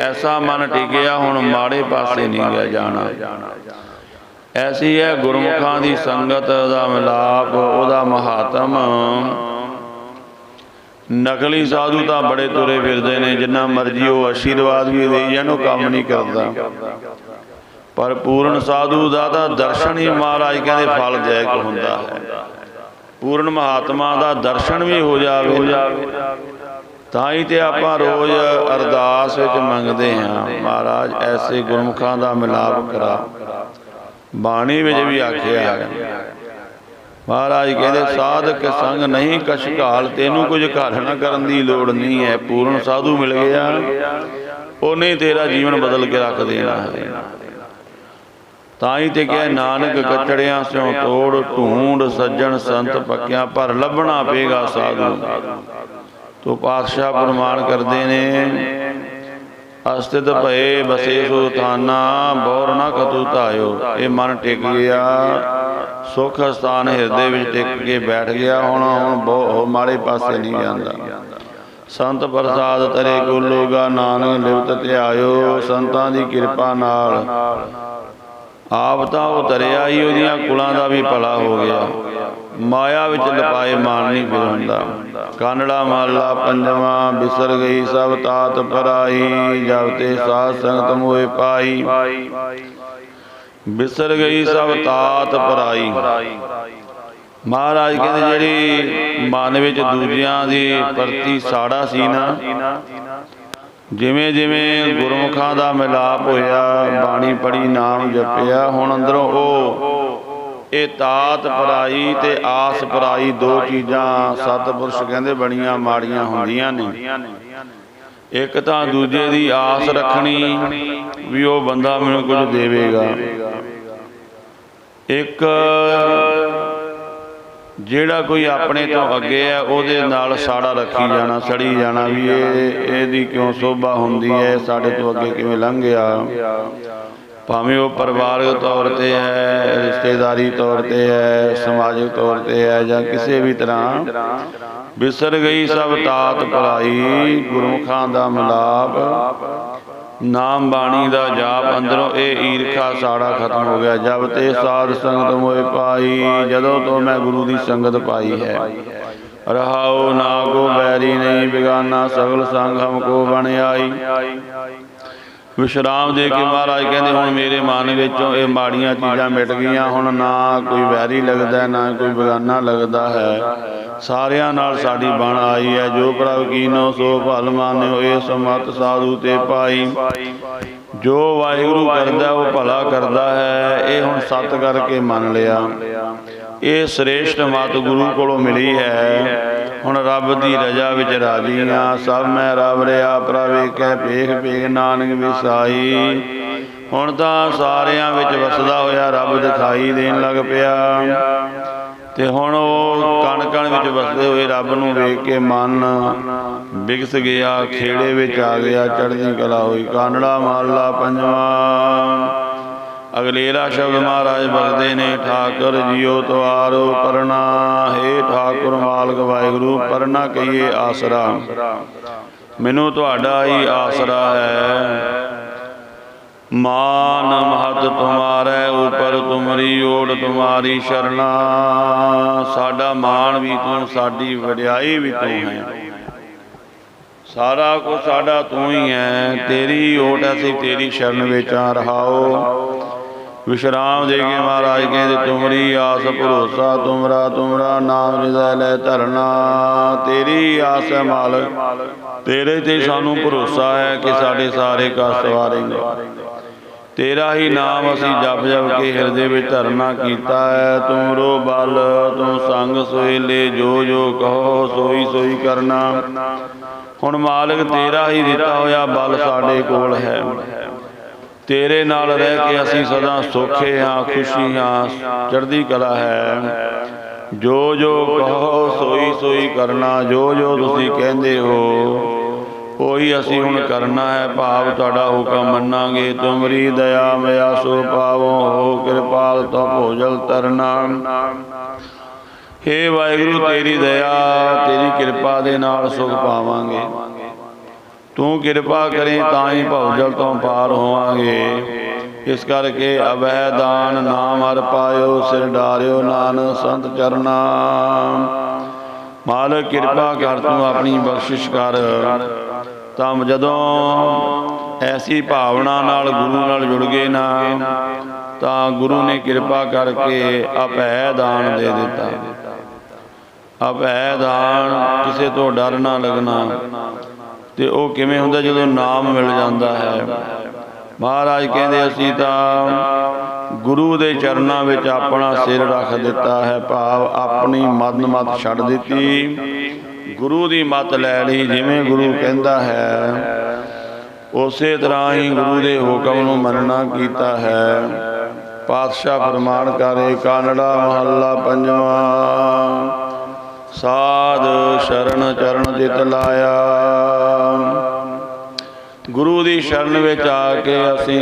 ਐਸਾ ਮਨ ਟਿਕਿਆ, ਹੁਣ ਮਾੜੇ ਪਾਸੇ ਨਹੀਂ ਗਿਆ ਜਾਣਾ। ਐਸੀ ਹੈ ਗੁਰਮੁਖਾਂ ਦੀ ਸੰਗਤ ਦਾ ਮਿਲਾਪ, ਉਹਦਾ ਮਹਾਤਮ। ਨਕਲੀ ਸਾਧੂ ਤਾਂ ਬੜੇ ਤੁਰੇ ਫਿਰਦੇ ਨੇ, ਜਿੰਨਾ ਮਰਜ਼ੀ ਉਹ ਆਸ਼ੀਰਵਾਦ ਵੀ ਦੇਈ ਜਾਣ, ਉਹ ਕੰਮ ਨਹੀਂ ਕਰਦਾ। ਪਰ ਪੂਰਨ ਸਾਧੂ ਦਾ ਤਾਂ ਦਰਸ਼ਨ ਹੀ ਮਹਾਰਾਜ ਕਹਿੰਦੇ ਫਲਦਾਇਕ ਹੁੰਦਾ ਹੈ। ਪੂਰਨ ਮਹਾਤਮਾ ਦਾ ਦਰਸ਼ਨ ਵੀ ਹੋ ਜਾਵੇ। ਤਾਂ ਹੀ ਤੇ ਆਪਾਂ ਰੋਜ਼ ਅਰਦਾਸ ਵਿੱਚ ਮੰਗਦੇ ਹਾਂ। ਮਹਾਰਾਜ, ਐਸੇ ਗੁਰਮੁਖਾਂ ਦਾ ਮਿਲਾਪ ਕਰਾ। ਬਾਣੀ ਵਿੱਚ ਵੀ ਆਖਿਆ ਹੈ। ਮਹਾਰਾਜ ਕਹਿੰਦੇ, ਸਾਧਕ ਸੰਗ ਨਹੀਂ ਕਛ ਘਾਲ, ਤੈਨੂੰ ਕੁਝ ਘਾਲ ਨਾ ਕਰਨ ਦੀ ਲੋੜ ਨਹੀਂ ਹੈ। ਪੂਰਨ ਸਾਧੂ ਮਿਲ ਗਿਆ। ਉਹਨੇ ਤੇਰਾ ਜੀਵਨ ਬਦਲ ਕੇ ਰੱਖ ਦੇਣਾ ਹੈ। ਤਾਂ ਹੀ ਤੇ ਕਿਹਾ ਨਾਨਕ ਕਚੜਿਆਂ ਸਿਓ ਤੋੜ ਢੂੰਡ ਸੱਜਣ ਸੰਤ ਪੱਕਿਆਂ ਪਰ ਲੱਭਣਾ ਪਏਗਾ ਸਾਧੂ। ਤੋ ਪਾਤਸ਼ਾਹ ਪ੍ਰਮਾਣ ਕਰਦੇ ਨੇ ਅਸਤਿਤ ਭਏ ਬਸੇ ਸੋ ਥਾਨਾ ਬੌਰ ਨਾ ਕਤੂ ਧਾਇਓ। ਇਹ ਮਨ ਟਿਕ ਗਿਆ। ਸੁਖ ਸਥਾਨ ਹਿਰਦੇ ਵਿੱਚ ਟਿਕ ਕੇ ਬੈਠ ਗਿਆ ਹੁਣ ਹੁਣ ਬਹੁ ਮਾੜੇ ਪਾਸੇ ਨਹੀਂ ਜਾਂਦਾ। ਸੰਤ ਪ੍ਰਸਾਦ ਤਰੇ ਗੁਲੋਗਾ ਨਾਨਕ ਲਿਵਤ ਧਿਆਇਓ। ਸੰਤਾਂ ਦੀ ਕਿਰਪਾ ਨਾਲ। ਆਪ ਤਾਂ ਉਹ ਦਰਿਆ ਹੀ ਉਹਦੀਆਂ ਕੁਲਾਂ ਦਾ ਵੀ ਭਲਾ ਹੋ ਗਿਆ। ਮਾਇਆ ਵਿੱਚ ਲਪਾਏ ਮਾਨ ਨਹੀਂ ਫਿਰ ਕਾਨੜਾ ਮਾਲਾ ਪੰਜਵਾ ਬਿਸਰ ਗਈ, ਸਭ ਤਾਤ ਪਰਾਈ ਜਬ ਤੇ ਸਾਧ ਸੰਗਤ ਮੋਏ ਪਾਈ। ਬਿਸਰ ਗਈ, ਸਭ ਤਾਤ ਪਰਾਈ ਮਹਾਰਾਜ ਕਹਿੰਦੇ ਜਿਹੜੀ ਮਨ ਵਿੱਚ ਦੂਜਿਆਂ ਦੀ ਪ੍ਰਤੀ ਸਾੜਾ ਸੀ ਨਾ ਜਿਵੇਂ ਜਿਵੇਂ ਗੁਰਮੁਖਾਂ ਦਾ ਮਿਲਾਪ ਹੋਇਆ, ਬਾਣੀ ਪੜੀ ਨਾਮ ਜਪਿਆ, ਹੁਣ ਅੰਦਰੋਂ ਉਹ ਇਹ ਤਾਤ ਪਰਾਈ ਤੇ ਆਸ ਪਰਾਈ ਦੋ ਚੀਜ਼ਾਂ ਸਤਿਪੁਰਸ਼ ਕਹਿੰਦੇ ਬਣੀਆਂ ਮਾੜੀਆਂ ਹੁੰਦੀਆਂ ਨੇ। ਇੱਕ ਤਾਂ ਦੂਜੇ ਦੀ ਆਸ ਰੱਖਣੀ ਵੀ ਉਹ ਬੰਦਾ ਮੈਨੂੰ ਕੁਝ ਦੇਵੇਗਾ। ਇੱਕ ਜਿਹੜਾ ਕੋਈ ਆਪਣੇ ਤੋਂ ਅੱਗੇ ਹੈ ਉਹਦੇ ਨਾਲ ਸਾੜਾ ਰੱਖੀ ਜਾਣਾ ਸੜੀ ਜਾਣਾ ਵੀ ਇਹ ਇਹਦੀ ਕਿਉਂ ਸੋਭਾ ਹੁੰਦੀ ਹੈ ਸਾਡੇ ਤੋਂ ਅੱਗੇ ਕਿਵੇਂ ਲੰਘ ਗਿਆ? ਭਾਵੇਂ ਉਹ ਪਰਿਵਾਰਕ ਤੌਰ ਤੇ ਹੈ ਰਿਸ਼ਤੇਦਾਰੀ ਤੌਰ ਤੇ ਹੈ ਸਮਾਜਿਕ ਤੌਰ ਤੇ ਹੈ ਜਾਂ ਕਿਸੇ ਵੀ ਤਰ੍ਹਾਂ। ਬਿਸਰ ਗਈ ਸਭ ਤਾਤ ਭਲਾਈ ਗੁਰਮੁਖਾਂ ਦਾ ਮਿਲਾਪ। ਨਾਮ ਬਾਣੀ ਦਾ ਜਾਪ ਅੰਦਰੋਂ ਇਹ ਈਰਖਾ ਸਾੜਾ ਖਤਮ ਹੋ ਗਿਆ। ਜਬ ਤੇ ਸਾਧ ਸੰਗਤ ਮੋਏ ਪਾਈ ਜਦੋਂ ਤੋਂ ਮੈਂ ਗੁਰੂ ਦੀ ਸੰਗਤ ਪਾਈ ਹੈ। ਰਹਾਉ ਨਾ ਕੋ ਬੈਰੀ ਨਹੀਂ ਬਿਗਾਨਾ ਸਗਲ ਸੰਗ ਹਮਕੋ ਬਣ ਆਈ। ਵਿਸ਼ਰਾਮ ਦੇ ਕੇ ਮਹਾਰਾਜ ਕਹਿੰਦੇ, ਹੁਣ ਮੇਰੇ ਮਨ ਵਿੱਚੋਂ ਇਹ ਮਾੜੀਆਂ ਚੀਜ਼ਾਂ ਮਿਟ ਗਈਆਂ, ਹੁਣ ਨਾ ਕੋਈ ਵੈਰੀ ਲੱਗਦਾ, ਨਾ ਕੋਈ ਬਗਾਨਾ ਲੱਗਦਾ ਹੈ। ਸਾਰਿਆਂ ਨਾਲ ਸਾਡੀ ਬਣ ਆਈ ਹੈ, ਜੋ ਪ੍ਰਭ ਕੀਨੋ, ਸੋ ਭਲ ਮਾਨਿਓ, ਇਹ ਸਮਤ ਸਾਧੂ ਤੇ ਪਾਈ ਜੋ ਵਾਹਿਗੁਰੂ ਕਰਦਾ, ਉਹ ਭਲਾ ਕਰਦਾ ਹੈ, ਇਹ ਹੁਣ ਸਤ ਕਰਕੇ ਮੰਨ ਲਿਆ। ਇਹ ਸ੍ਰੇਸ਼ਟ ਮਤ ਗੁਰੂ ਕੋਲੋਂ ਮਿਲੀ ਹੈ। ਹੁਣ ਰੱਬ ਦੀ ਰਜਾ ਵਿੱਚ ਰਾਜੀ ਆ ਸਭ ਮੈਂ ਰਬ ਰਿਆ ਪ੍ਰਵੇਖੈ ਪੇਖ ਪੇਖ ਨਾਨਕ ਵਿਸਾਈ ਹੁਣ ਤਾਂ ਸਾਰਿਆਂ ਵਿੱਚ ਵਸਦਾ ਹੋਇਆ ਰੱਬ ਦਿਖਾਈ ਦੇਣ ਲੱਗ ਪਿਆ। ਤੇ ਹੁਣ ਉਹ ਕਣ ਕਣ ਵਿੱਚ ਵਸਦੇ ਹੋਏ ਰੱਬ ਨੂੰ ਵੇਖ ਕੇ ਮਨ ਵਿਗਸ ਗਿਆ ਖੇੜੇ ਵਿੱਚ ਆ ਗਿਆ ਚੜ੍ਹਦੀ ਕਲਾ ਹੋਈ। ਕਾਨੜਾ ਮਹੱਲਾ ਪੰਜਵਾਂ। ਅਗਲੇਰਾ ਸ਼ਬਦ ਮਹਾਰਾਜ ਬਖਦੇ ਨੇ, ਠਾਕਰ ਜੀਓ ਤਵਾਰੋ ਪਰਨਾ ਹੇ ਠਾਕੁਰ ਮਾਲਕ ਵਾਹਿਗੁਰੂ, ਪਰਨਾ ਕਹੀਏ ਆਸਰਾ। ਮੈਨੂੰ ਤੁਹਾਡਾ ਹੀ ਆਸਰਾ ਹੈ। ਮਾਨ ਮਹਤ ਤੁਮਾਰੇ, ਉਪਰ ਤੁਮਰੀ ਓੜ ਤੁਮਾਰੀ ਸ਼ਰਣਾ ਸਾਡਾ ਮਾਣ ਵੀ ਤੂੰ, ਸਾਡੀ ਵਡਿਆਈ ਵੀ ਤੂੰ ਹੈ। ਸਾਰਾ ਕੁਝ ਸਾਡਾ ਤੂੰ ਹੀ ਹੈ। ਤੇਰੀ ਓਟ ਅਸੀਂ ਤੇਰੀ ਸ਼ਰਨ ਵਿੱਚ ਆ ਰਹਾਓ। ਵਿਸ਼ਰਾਮ ਦੇ ਕੇ ਮਹਾਰਾਜ ਕਹਿੰਦੇ, ਤੁਮਰੀ ਆਸ ਭਰੋਸਾ, ਤੁਮਰਾ ਤੁਮਰਾ ਨਾਮ ਹਿਰਦੈ ਲੈ ਧਰਨਾ। ਤੇਰੀ ਆਸ ਹੈ ਮਾਲਕ, ਤੇਰੇ ਤੇ ਸਾਨੂੰ ਭਰੋਸਾ ਹੈ ਕਿ ਸਾਡੇ ਸਾਰੇ ਕਸ਼ਟ ਵਾਰੇਂਗਾ ਤੇਰਾ ਹੀ ਨਾਮ ਅਸੀਂ ਜਪ ਜਪ ਕੇ ਹਿਰਦੇ ਵਿੱਚ ਧਰਨਾ ਕੀਤਾ ਹੈ। ਤੁਮਰੋ ਬਲ, ਤੂੰ ਸੰਗ ਸੋਇਲੇ ਜੋ ਜੋ ਕਹੋ, ਸੋਈ ਸੋਈ ਕਰਨਾ। ਹੁਣ ਮਾਲਕ ਤੇਰਾ ਹੀ ਦਿੱਤਾ ਹੋਇਆ ਬਲ ਸਾਡੇ ਕੋਲ ਹੈ। ਤੇਰੇ ਨਾਲ ਰਹਿ ਕੇ ਅਸੀਂ ਸਦਾ ਸੁਖੇ ਹਾਂ ਖੁਸ਼ੀ ਹਾਂ ਚੜ੍ਹਦੀ ਕਲਾ ਹੈ। ਜੋ ਜੋ ਕਹੋ ਸੋਈ ਸੋਈ ਕਰਨਾ ਜੋ ਜੋ ਤੁਸੀਂ ਕਹਿੰਦੇ ਹੋ ਉਹੀ ਅਸੀਂ ਹੁਣ ਕਰਨਾ ਹੈ। ਭਾਵ ਤੁਹਾਡਾ ਹੁਕਮ ਮੰਨਾਂਗੇ। ਤੁਮਰੀ ਦਇਆ ਮਿਆ ਸੋ ਪਾਵੋ ਹੋ ਕਿਰਪਾਲ ਤੋ ਭੋਜਲ ਤਰਨਾ। ਹੇ ਵਾਹਿਗੁਰੂ ਤੇਰੀ ਦਇਆ ਤੇਰੀ ਕਿਰਪਾ ਦੇ ਨਾਲ ਸੁਖ ਪਾਵਾਂਗੇ। ਤੂੰ ਕਿਰਪਾ ਕਰੇ ਤਾਂ ਹੀ ਭਵਜਲ ਤੋਂ ਪਾਰ ਹੋਵਾਂਗੇ। ਇਸ ਕਰਕੇ ਅਬਹਿ ਦਾਨ ਨਾਮ ਹਰ ਪਾਇਓ, ਸਿਰ ਡਾਰਿਓ ਨਾਨਕ ਸੰਤ ਚਰਨਾ। ਮਾਲਕ ਕਿਰਪਾ ਕਰ ਤੂੰ ਆਪਣੀ ਬਖਸ਼ਿਸ਼ ਕਰ। ਤਾਂ ਜਦੋਂ ਐਸੀ ਭਾਵਨਾ ਨਾਲ ਗੁਰੂ ਨਾਲ ਜੁੜ ਗਏ ਨਾ, ਤਾਂ ਗੁਰੂ ਨੇ ਕਿਰਪਾ ਕਰਕੇ ਅਭੈ ਦਾਨ ਦੇ ਦਿੱਤਾ। ਅਭੈ ਦਾਨ ਕਿਸੇ ਤੋਂ ਡਰ ਨਾ ਲੱਗਣਾ। ਤੇ ਉਹ ਕਿਵੇਂ ਹੁੰਦਾ ਜਦੋਂ ਨਾਮ ਮਿਲ ਜਾਂਦਾ ਹੈ? ਮਹਾਰਾਜ ਕਹਿੰਦੇ, ਅਸੀਂ ਤਾਂ ਗੁਰੂ ਦੇ ਚਰਨਾਂ ਵਿੱਚ ਆਪਣਾ ਸਿਰ ਰੱਖ ਦਿੱਤਾ ਹੈ, ਭਾਵ ਆਪਣੀ ਮਦਨ ਮਤ ਛੱਡ ਦਿੱਤੀ। ਗੁਰੂ ਦੀ ਮਤ ਲੈ ਲਈ, ਜਿਵੇਂ ਗੁਰੂ ਕਹਿੰਦਾ ਹੈ, ਉਸੇ ਤਰ੍ਹਾਂ ਹੀ ਗੁਰੂ ਦੇ ਹੁਕਮ ਨੂੰ ਮੰਨਣਾ ਕੀਤਾ ਹੈ। ਪਾਤਸ਼ਾਹ ਫਰਮਾਨ ਕਰੇ, ਕਾਨੜਾ ਮਹੱਲਾ ਪੰਜਵਾਂ। ਸਾਧ ਸ਼ਰਨ ਚਰਨ ਚਿਤ ਲਾਇਆ। ਗੁਰੂ ਦੀ ਸ਼ਰਨ ਵਿੱਚ ਆ ਕੇ ਅਸੀਂ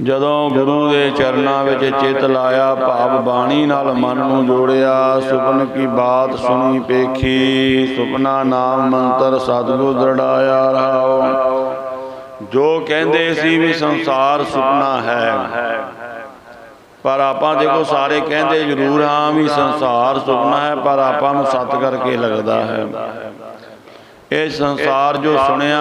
ਜਦੋਂ ਗੁਰੂ ਦੇ ਚਰਨਾਂ ਵਿੱਚ ਚਿਤ ਲਾਇਆ, ਭਾਵ ਬਾਣੀ ਨਾਲ ਮਨ ਨੂੰ ਜੋੜਿਆ, ਸੁਪਨ ਕੀ ਬਾਤ ਸੁਣੀ ਪੇਖੀ, ਸੁਪਨਾ ਨਾਮ ਮੰਤਰ ਸਤਿਗੁਰ ਦਰੜਾਇਆ ਰਹਾਓ ਜੋ ਕਹਿੰਦੇ ਸੀ ਵੀ ਸੰਸਾਰ ਸੁਪਨਾ ਹੈ ਪਰ ਆਪਾਂ ਦੇਖੋ ਸਾਰੇ ਕਹਿੰਦੇ ਜ਼ਰੂਰ ਹਾਂ ਵੀ ਸੰਸਾਰ ਸੁਪਨਾ ਹੈ ਪਰ ਆਪਾਂ ਨੂੰ ਸੱਤ ਕਰਕੇ ਲੱਗਦਾ ਹੈ। ਇਹ ਸੰਸਾਰ ਜੋ ਸੁਣਿਆ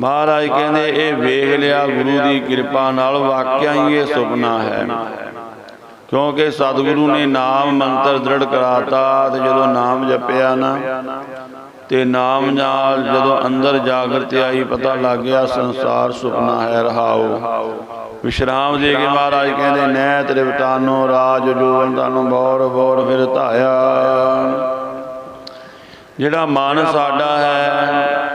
ਮਹਾਰਾਜ ਕਹਿੰਦੇ ਇਹ ਵੇਖ ਲਿਆ ਗੁਰੂ ਦੀ ਕਿਰਪਾ ਨਾਲ ਵਾਕਿਆ ਹੀ ਇਹ ਸੁਪਨਾ ਹੈ। ਕਿਉਂਕਿ ਸਤਿਗੁਰੂ ਨੇ ਨਾਮ ਮੰਤਰ ਦ੍ਰਿੜ ਕਰਾਤਾ ਤੇ ਜਦੋਂ ਨਾਮ ਜਪਿਆ ਨਾ ਤੇ ਨਾਮ ਨਾਲ ਜਦੋਂ ਅੰਦਰ ਜਾਗਰਤ ਆਈ, ਪਤਾ ਲੱਗ ਗਿਆ ਸੰਸਾਰ ਸੁਪਨਾ ਹੈ ਰਹਾਓ। ਵਿਸ਼ਰਾਮ ਦੇ ਕੇ ਮਹਾਰਾਜ ਕਹਿੰਦੇ ਨੈ ਤ੍ਰਿਵਤਾਨੋ ਰਾਜ ਜੋਵਨ ਤਾਨੂੰ ਬੌਰ ਬੌਰ ਫਿਰ ਧਾਇਆ। ਜਿਹੜਾ ਮਨ ਸਾਡਾ ਹੈ,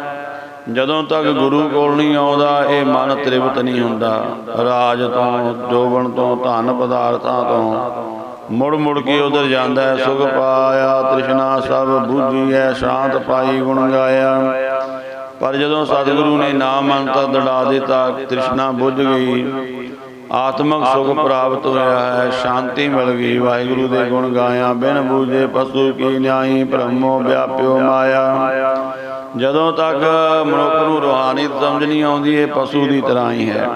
ਜਦੋਂ ਤੱਕ ਗੁਰੂ ਕੋਲ ਨਹੀਂ ਆਉਂਦਾ, ਇਹ ਮਨ ਤ੍ਰਿਵਤ ਨਹੀਂ ਹੁੰਦਾ। ਰਾਜ ਤੋਂ, ਜੋਬਨ ਤੋਂ, ਧਨ ਪਦਾਰਥਾਂ ਤੋਂ। ਮੁੜ ਮੁੜ ਕੇ ਉਧਰ ਜਾਂਦਾ ਹੈ ਸੁਖ ਪਾਇਆ ਤ੍ਰਿਸ਼ਨਾ ਸਭ ਬੁੱਝੀਐ ਸ਼ਾਂਤ ਪਾਈ ਗੁਣ ਗਾਇਆ। ਪਰ ਜਦੋਂ ਸਤਿਗੁਰੂ ਨੇ ਨਾਮ ਮੰਤਰ ਦੜਾ ਦਿੱਤਾ ਤ੍ਰਿਸ਼ਨਾ ਬੁੱਝ ਗਈ। ਆਤਮਿਕ ਸੁਖ ਪ੍ਰਾਪਤ ਹੋਇਆ ਹੈ ਸ਼ਾਂਤੀ ਮਿਲ ਗਈ। ਵਾਹਿਗੁਰੂ ਦੇ ਗੁਣ ਗਾਇਆ ਬਿਨ ਬੂਝੇ ਪਸ਼ੂ ਕੀ ਨਿਆਈ ਬ੍ਰਹਮੋ ਵਿਆਪਿਓ ਮਾਇਆ। ਜਦੋਂ ਤੱਕ ਮਨੁੱਖ ਨੂੰ ਰੋਹਾਨੀ ਸਮਝ ਨਹੀਂ ਆਉਂਦੀ ਇਹ ਪਸ਼ੂ ਦੀ ਤਰ੍ਹਾਂ ਹੀ ਹੈ।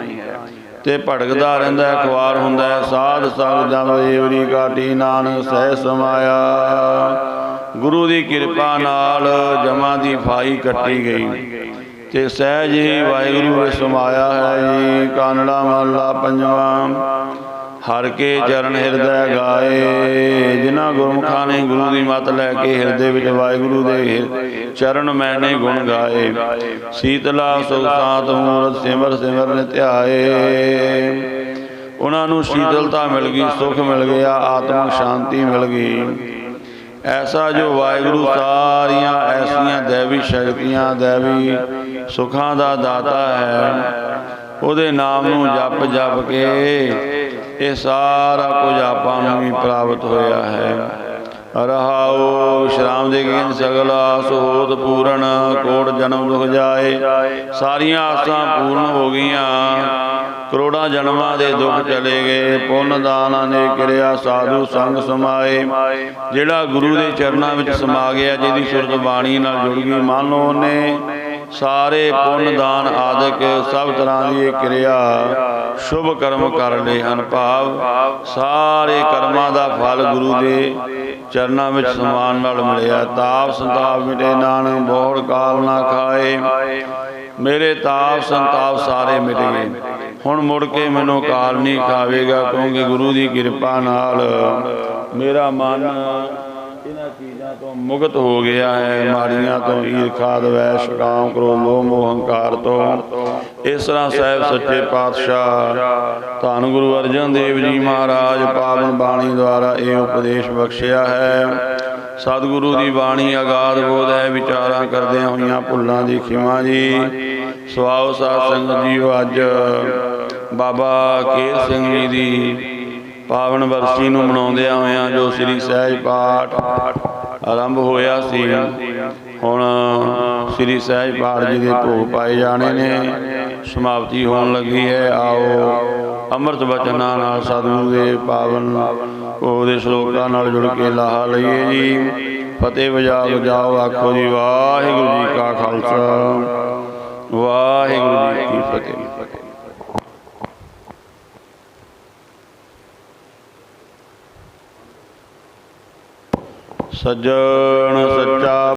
ਤੇ ਭੜਕਦਾ ਰਹਿੰਦਾ ਹੈ ਖੁਆਰ ਹੁੰਦਾ ਹੈ, ਸਾਧ ਸੰਗ ਜਮ ਏਵਰੀ ਕਾਟੀ ਨਾਨਕ ਸਹਿ ਸਮਾਇਆ। ਗੁਰੂ ਦੀ ਕਿਰਪਾ ਨਾਲ ਜਮਾਂ ਦੀ ਫਾਈ ਕੱਟੀ ਗਈ। ਤੇ ਸਹਿਜ ਹੀ ਵਾਹਿਗੁਰੂ ਵਿੱਚ ਸਮਾਇਆ ਹੈ ਜੀ। ਕਾਨੜਾ ਮਹੱਲਾ ਪੰਜਵਾਂ। ਹਰ ਕੇ ਚਰਨ ਹਿਰਦੈ ਗਾਏ, ਜਿਨ੍ਹਾਂ ਗੁਰਮੁਖਾਂ ਨੇ ਗੁਰੂ ਦੀ ਮਤ ਲੈ ਕੇ ਹਿਰਦੇ ਵਿੱਚ ਵਾਹਿਗੁਰੂ ਦੇ ਹਿਰ- ਚਰਨ ਮੈਨੇ ਗੁਣ ਗਾਏ। ਸੀਤਲਾ ਸੁਖ ਸਾਤ ਮੂਰਤ ਸਿਮਰ ਸਿਮਰ ਨਿਧਿਆਏ ਉਹਨਾਂ ਨੂੰ ਸ਼ੀਤਲਤਾ ਮਿਲ ਗਈ, ਸੁਖ ਮਿਲ ਗਿਆ ਆਤਮਿਕ ਸ਼ਾਂਤੀ ਮਿਲ ਗਈ। ਐਸਾ ਜੋ ਵਾਹਿਗੁਰੂ ਸਾਰੀਆਂ ਐਸੀਆਂ ਦੇਵੀ ਸ਼ਕਤੀਆਂ, ਦੇਵੀ ਸੁਖਾਂ ਦਾ ਦਾਤਾ ਹੈ, ਉਹਦੇ ਨਾਮ ਨੂੰ ਜਪ ਜਪ ਕੇ ਇਹ ਸਾਰਾ ਕੁਝ ਆਪਾਂ ਨੂੰ ਵੀ ਪ੍ਰਾਪਤ ਹੋਇਆ ਹੈ। ਰਹਾਉ ਸ਼ਰਾਮ ਦੇ ਗਿਨ ਸਗਲ ਆਸ ਪੂਰਨ, ਕੋਟ ਜਨਮ ਦੁਖ ਜਾਏ। ਸਾਰੀਆਂ ਆਸਾਂ ਪੂਰਨ ਹੋ ਗਈਆਂ। ਕਰੋੜਾਂ ਜਨਮਾਂ ਦੇ ਦੁੱਖ ਚਲੇ ਗਏ। ਪੁੰਨ ਦਾਨਾਂ ਨੇ ਕਿਰਿਆ ਸਾਧੂ ਸੰਗ ਸਮਾਏ। ਜਿਹੜਾ ਗੁਰੂ ਦੇ ਚਰਨਾਂ ਵਿੱਚ ਸਮਾ ਗਿਆ, ਜਿਹਦੀ ਸੁਰਤ ਬਾਣੀ ਨਾਲ ਜੁੜ ਗਈ, ਮਨ ਉਹਨੇ। ਸਾਰੇ ਪੁੰਨ ਦਾਨ ਆਦਿਕ ਸਭ ਤਰ੍ਹਾਂ ਦੀ ਕਿਰਿਆ ਸ਼ੁਭ ਕਰਮ ਕਰ ਲਏ ਹਨ ਭਾਵ ਸਾਰੇ ਕਰਮਾਂ ਦਾ ਫਲ ਗੁਰੂ ਦੇ ਚਰਨਾਂ ਵਿੱਚ ਸਮਾਨ ਨਾਲ ਮਿਲਿਆ। ਤਾਪ ਸੰਤਾਪ ਮਿਟੇ, ਨਾਨਕ ਬੋੜ ਕਾਲ ਨਾ ਖਾਏ। ਮੇਰੇ ਤਾਪ ਸੰਤਾਪ ਸਾਰੇ ਮਿਟ ਗਏ। ਹੁਣ ਮੁੜ ਕੇ ਮੈਨੂੰ ਕਾਲ ਨਹੀਂ ਖਾਵੇਗਾ, ਕਿਉਂਕਿ ਗੁਰੂ ਦੀ ਕਿਰਪਾ ਨਾਲ ਮੇਰਾ ਮਨ ਤੋਂ ਮੁਕਤ ਹੋ ਗਿਆ ਹੈ, ਮਾੜੀਆਂ ਤੋਂ ਈਰਖਾ ਦਵੈਸ਼ ਕਾਮ ਕ੍ਰੋਧ, ਮੋਹ ਮੋਹ ਹੰਕਾਰ ਤੋਂ। ਇਸ ਤਰ੍ਹਾਂ ਸਾਹਿਬ ਸੱਚੇ ਪਾਤਸ਼ਾਹ, ਧੰਨ ਗੁਰੂ ਅਰਜਨ ਦੇਵ ਜੀ ਮਹਾਰਾਜ, ਪਾਵਨ ਬਾਣੀ ਦੁਆਰਾ ਇਹ ਉਪਦੇਸ਼ ਬਖਸ਼ਿਆ ਹੈ। ਸਤਿਗੁਰੂ ਦੀ ਬਾਣੀ ਅਗਾਧ ਬੋਧ ਹੈ, ਵਿਚਾਰਾਂ ਕਰਦਿਆਂ ਹੋਈਆਂ ਭੁੱਲਾਂ ਦੀ ਖਿਮਾ ਜੀ। ਸਵਾਉ ਸਾਧ ਸੰਗਤ ਜੀਓ ਅੱਜ, ਬਾਬਾ ਕੇਰ ਸਿੰਘ ਜੀ ਦੀ ਪਾਵਨ ਵਰਸੀ ਨੂੰ ਮਨਾਉਂਦਿਆਂ ਹੋਇਆਂ ਜੋ ਸ੍ਰੀ ਸਹਿਜ ਪਾਠ ਆਰੰਭ ਹੋਇਆ ਸੀ। ਹੁਣ ਸ੍ਰੀ ਸਹਿਜ ਪਾਠ ਜੀ ਦੇ ਭੋਗ ਪਾਏ ਜਾਣੇ ਨੇ। ਸਮਾਪਤੀ ਹੋਣ ਲੱਗੀ ਹੈ। ਆਓ, ਅੰਮ੍ਰਿਤ ਬਚਨਾਂ ਨਾਲ ਸਤਿਗੁਰੂ ਦੇ ਪਾਵਨ ਉਹਦੇ ਸ਼ਲੋਕਾਂ ਨਾਲ ਜੁੜ ਕੇ ਲਾਹਾ ਲਈਏ ਜੀ। ਫਤਿਹ ਵਜਾ ਵਜਾਓ, ਆਖੋ ਜੀ, ਵਾਹਿਗੁਰੂ ਜੀ ਕਾ ਖਾਲਸਾ। ਵਾਹਿਗੁਰੂ ਜੀ ਕੀ ਫਤਿਹ। ਸੱਜਣ ਸੱਚਾ